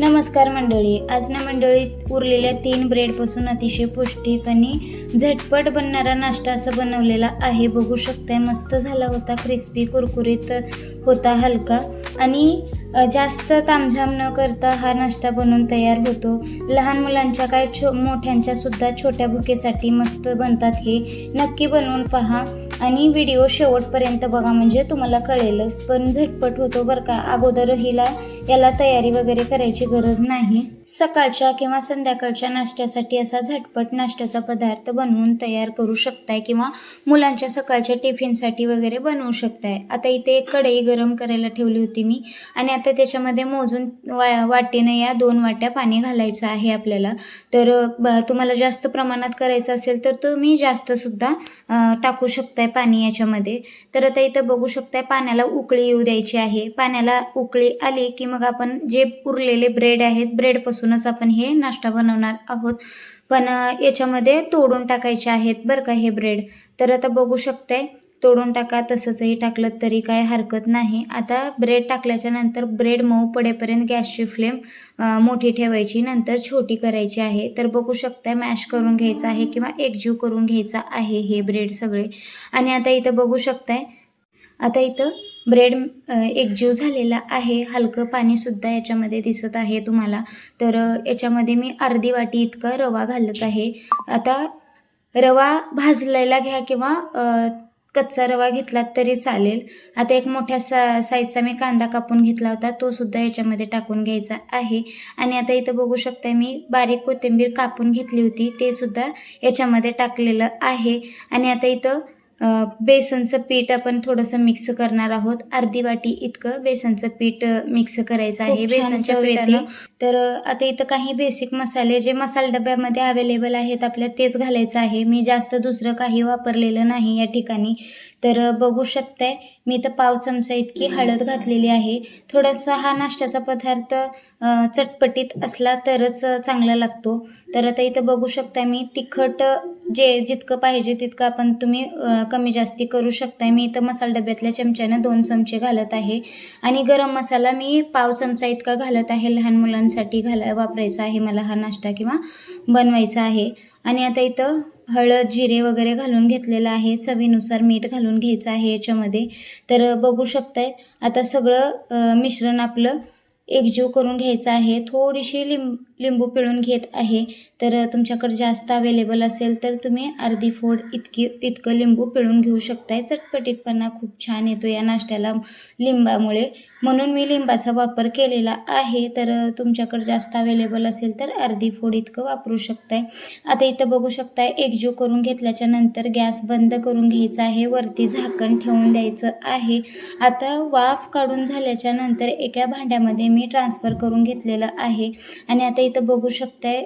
नमस्कार मंडळी. आज ना मंडळीत उरलेल्या तीन ब्रेडपासून अतिशय पौष्टिक आणि झटपट बनणारा नाश्ता असं बनवलेला आहे. बघू शकताय मस्त झाला होता. क्रिस्पी कुरकुरीत होता हलका. आणि जास्त तामझाम न करता हा नाश्ता बनवून तयार होतो. लहान मुलांच्या काय छो मोठ्यांच्या सुद्धा छोट्या भुकेसाठी मस्त बनतात हे नक्की बनवून पहा. आणि व्हिडिओ शेवटपर्यंत बघा म्हणजे तुम्हाला कळेलच. पण झटपट होतो बरं का. अगोदर हिला याला तयारी वगैरे करायची गरज नाही. सकाळच्या किंवा संध्याकाळच्या नाश्त्यासाठी असा झटपट नाश्त्याचा पदार्थ बनवून तयार करू शकताय किंवा मुलांच्या सकाळच्या टिफिनसाठी वगैरे बनवू शकताय. आता इथे एक कढई गरम करायला ठेवली होती मी आणि आता त्याच्यामध्ये मोजून वा वाटीनं या दोन वाट्या पाणी घालायचं आहे आपल्याला. तर ब तुम्हाला जास्त प्रमाणात करायचं असेल तर तुम्ही जास्तसुद्धा टाकू शकताय पाणी याच्यामध्ये. तर आता इथं बघू शकताय पाण्याला उकळी येऊ द्यायची आहे. पाण्याला उकळी आली की मग मग आपण जे उरलेले ब्रेड आहेत ब्रेडपासूनच आपण हे नाश्ता बनवणार आहोत. पण याच्यामध्ये तोडून टाकायचे आहेत बरं का हे ब्रेड तर आता बघू शकताय तोडून टाका तसंचही टाकलं तरी काय हरकत नाही. आता ब्रेड टाकल्याच्या नंतर ब्रेड मऊ पडेपर्यंत गॅसची फ्लेम मोठी ठेवायची नंतर छोटी करायची आहे. तर बघू शकताय मॅश करून घ्यायचं आहे किंवा एकजीव करून घ्यायचा आहे हे ब्रेड सगळे. आणि आता इथं बघू शकताय आता इथं ब्रेड एक एकजीव झालेला आहे. हलकं पाणीसुद्धा याच्यामध्ये दिसत आहे तुम्हाला. तर याच्यामध्ये मी अर्धी वाटी इतका रवा घालत आहे. आता रवा भाजलेला घ्या किंवा कच्चा रवा घेतलात तरी चालेल. आता एक मोठ्या सा साईजचा मी कांदा कापून घेतला होता. तो सुद्धा याच्यामध्ये टाकून घ्यायचा आहे. आणि आता इथं बघू शकता मी बारीक कोथिंबीर कापून घेतली होती. ते सुद्धा याच्यामध्ये टाकलेलं आहे. आणि आता इथं बेसनचं पीठ आपण थोडंसं मिक्स करणार आहोत. अर्धी वाटी इतकं बेसनचं पीठ मिक्स करायचं आहे. बेसनच्या. पिठानं तर आता इथं काही बेसिक मसाले जे मसाला डब्यामध्ये अवेलेबल आहेत आपल्या तेच घालायचं आहे. मी जास्त दुसरं काही वापरलेलं नाही या ठिकाणी. तर बघू शकताय मी इथं पाव चमचा इतकी हळद घातलेली आहे. थोडंसं हा नाश्त्याचा पदार्थ चटपटीत असला तरच चांगला लागतो. तर आता इथं बघू शकताय मी तिखट जे जितकं पाहिजे तितकं आपण तुम्ही कमी जास्ती करू शकता मी इथं मसाला डब्यातल्या चमच्यानं दोन चमचे घालत आहे. आणि गरम मसाला मी पाव चमचा इतका घालत आहे. लहान मुलांसाठी घाला वापरायचा आहे मला हा नाश्ता किंवा बनवायचा आहे. आणि आता इथं हळद जिरे वगैरे घालून घेतलेलं आहे. चवीनुसार मीठ घालून घ्यायचं आहे याच्यामध्ये. तर बघू शकताय आता सगळं मिश्रण आपलं एकजीव करून घ्यायचं आहे थोडीशी लिंब लिंबू पिळून घेत आहे. तर तुमच्याकडे जास्त अवेलेबल असेल तर तुम्ही अर्धी फोड इतकी इतकं लिंबू पिळून घेऊ शकताय. चटपटीतपणा खूप छान येतो या नाश्त्याला लिंबामुळे. म्हणून मी लिंबाचा वापर केलेला आहे. तर तुमच्याकडे जास्त अवेलेबल असेल तर अर्धी फोड इतकं वापरू शकताय. आता इथं बघू शकताय एकजीव करून घेतल्याच्या नंतर गॅस बंद करून घ्यायचा आहे. वरती झाकण ठेवून द्यायचं आहे. आता वाफ काढून झाल्याच्यानंतर एका भांड्यामध्ये मी ट्रान्सफर करून घेतलेलं आहे. आणि आता इथं बघू शकताय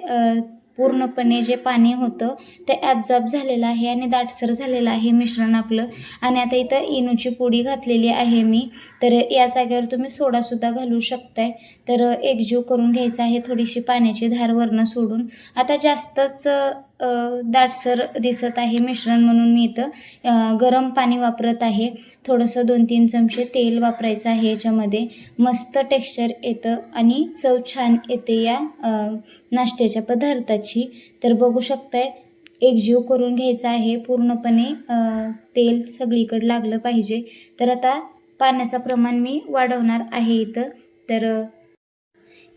पूर्णपणे जे पाणी होतं ते ॲब्झॉर्ब झालेलं आहे आणि दाटसर झालेलं आहे मिश्रण आपलं. आणि आता इथं इनूची पुडी घातलेली आहे मी. तर या जागेवर तुम्ही सोडासुद्धा घालू शकताय. तर एकजीव करून घ्यायचा आहे थोडीशी पाण्याची धार वरणं सोडून. आता जास्तच दाटसर दिसत आहे मिश्रण म्हणून मी इथं. गरम पाणी वापरत आहे. थोडंसं दोन तीन चमचे तेल वापरायचं आहे याच्यामध्ये. मस्त टेक्स्चर येतं आणि चव छान येते या नाश्त्याच्या पदार्थाची. तर बघू शकताय एकजीव करून घ्यायचा आहे. पूर्णपणे तेल सगळीकडे लागलं पाहिजे. तर आता पाण्याचं प्रमाण मी वाढवणार आहे इथं. तर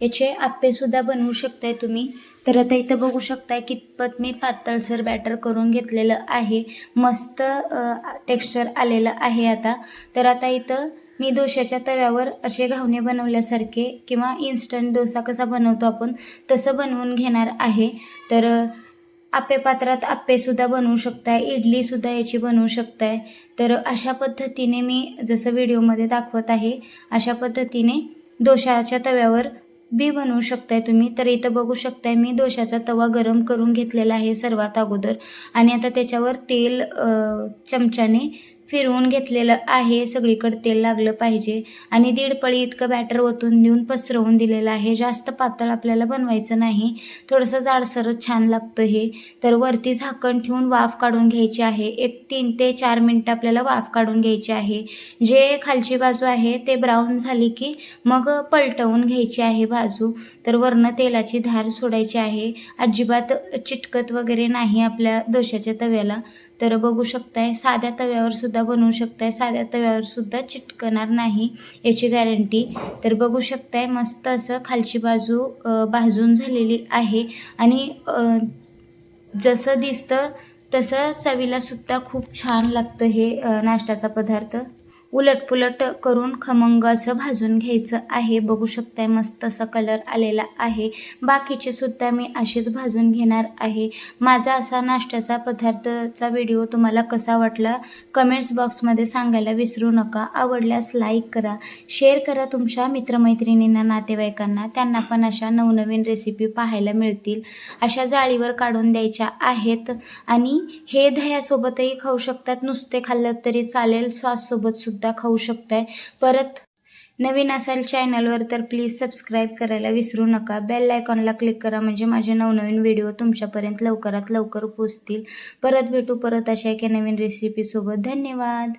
याचे आप्पेसुद्धा बनवू शकताय तुम्ही. तर आता इथं बघू शकताय कितपत मी पातळसर बॅटर करून घेतलेलं आहे. मस्त टेक्स्चर आलेलं आहे आता. तर आता इथं मी डोशाच्या तव्यावर असे घावणे बनवल्यासारखे किंवा इन्स्टंट डोसा कसा बनवतो आपण तसं बनवून घेणार आहे. तर आपे पात्रात आप्पेसुद्धा बनवू शकताय इडलीसुद्धा याची बनवू शकताय. तर अशा पद्धतीने मी जसं व्हिडिओमध्ये दाखवत आहे अशा पद्धतीने डोशाच्या तव्यावर बी बनवू शकताय तुम्ही. तर इथं बघू शकताय मी दोशाचा तवा गरम करून घेतलेला आहे सर्वात अगोदर. आणि आता त्याच्यावर तेल चमच्याने फिरवून घेतलेलं आहे. सगळीकडे तेल लागलं पाहिजे. आणि दीड पळी इतकं बॅटर ओतून देऊन पसरवून दिलेलं आहे. जास्त पातळ आपल्याला बनवायचं नाही. थोडंसं जाडसरच छान लागतं हे. तर वरती झाकण ठेवून वाफ काढून घ्यायची आहे. एक तीन ते चार मिनटं आपल्याला वाफ काढून घ्यायची आहे. जे खालची बाजू आहे ते ब्राऊन झाली की मग पलटवून घ्यायची आहे बाजू. तर वरनं तेलाची धार सोडायची आहे. अजिबात चिटकत वगैरे नाही आपल्या दोशाच्या तव्याला. तर बघू शकताय साध्या तव्यावर सुद्धा बनवू शकताय. साध्या तव्यावर सुद्धा चिटकणार नाही याची गॅरंटी तर बघू शकताय मस्त असं खालची बाजू भाजून झालेली आहे. आणि जसं दिसतं तसं चवीला सुद्धा खूप छान लागतं हे नाश्त्याचा पदार्थ. उलटपुलट करून खमंग असं भाजून घ्यायचं आहे. बघू शकताय मस्त असा कलर आलेला आहे. बाकीचे सुद्धा मी असेच भाजून घेणार आहे. माझा असा नाश्त्याचा पदार्थचा व्हिडिओ तुम्हाला कसा वाटला? कमेंट्स बॉक्समध्ये सांगायला विसरू नका. आवडल्यास लाईक करा. शेअर करा तुमच्या मित्रमैत्रिणींना नातेवाईकांना. त्यांना पण अशा नवनवीन रेसिपी पाहायला मिळतील. अशा जाळीवर काढून द्यायच्या आहेत. आणि हे दह्यासोबतही खाऊ शकतात. नुसते खाल्लं तरी चालेल. श्वाससोबतसुद्धा सुद्धा खाऊ शकताय. परत नवीन असाल चॅनलवर तर प्लीज सबस्क्राईब करायला विसरू नका. बेल आयकॉनला क्लिक करा म्हणजे माझे नवनवीन व्हिडिओ तुमच्यापर्यंत लवकरात लवकर पोचतील परत भेटू परत अशा एका नवीन रेसिपीसोबत धन्यवाद!